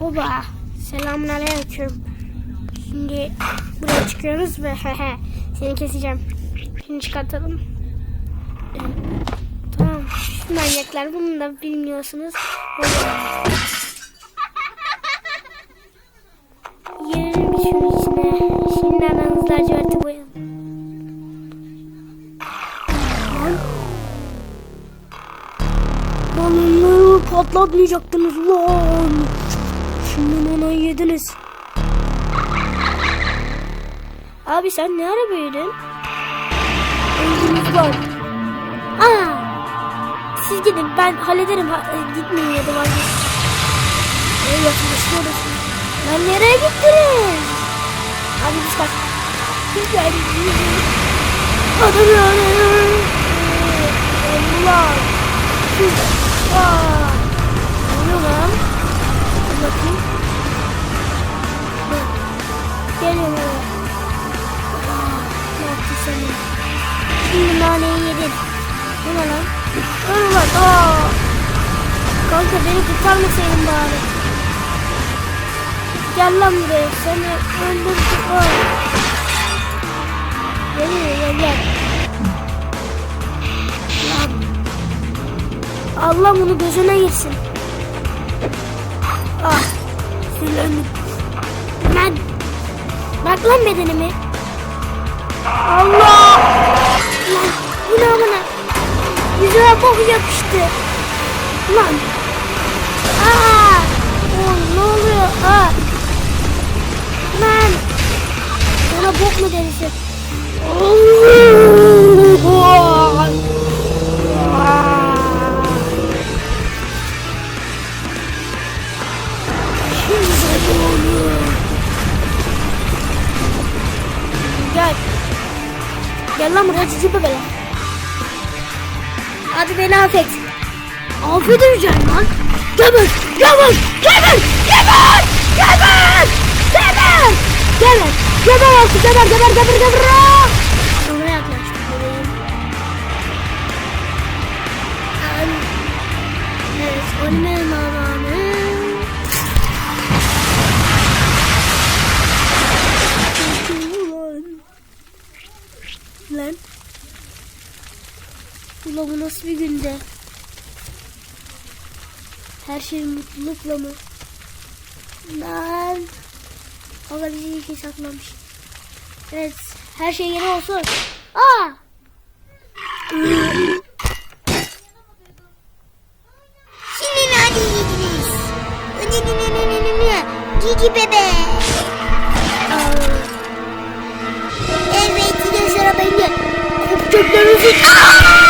Hoba. Selamünaleyküm. Şimdi buraya çıkıyoruz ve hehe seni keseceğim. Şimdi çıkartalım. Tamam. Şu manyaklar bunu da bilmiyorsunuz. Hoba. Girelim şunun içine. Şimdi hemen hızlı laciverti boyayalım. Lan. Lan onları patlatmayacaktınız lan. Şimdi onu yediniz. Abi sen ne ara büyüdün? Öldünüz var. Aa! Siz gidin ben hallederim. Ha, e, gitmeyin ya da vazgeçin. Ey yaklaşıyoruz. Lan nereye gittiniz? Hadi biz. Biz geldik. Hadi yani. Allah. Aa. Ne lan? Dur lan. Aa. Kanka beni kurtarmasaydın bari. Gel lan buraya. Seni öldürdüm. Aa. Gel gel gel. Allah bunu gözüne girsin. Ah. Sinirlendim. Lan. Bırak lan bedenimi. Allah. Lan. Bu ne amına? Yüzüme bok yapıştı. Lan. Aa. Oğlum ne oluyor? Aa. Lan. Sana bok mu derisi? Gel. Gel lan buraya cici bebeler. Hadi beni affet. Affedeceğim lan. Geber, geber, geber, geber, geber, geber, geber, geber artık, geber, geber, geber, geber. Ona yaklaştım bebeğim. Evet, amanım. Ulan. Lan. Ulan bu nasıl bir günde? Her şey mutlulukla mı? Lan. Allah bizi iyi şey saklamış. Evet. Her şey yeni olsun. Aa! Şimdi hadi yediniz. Cici bebe. Evet yine sıra bende. Köpeklerinizi... Aa!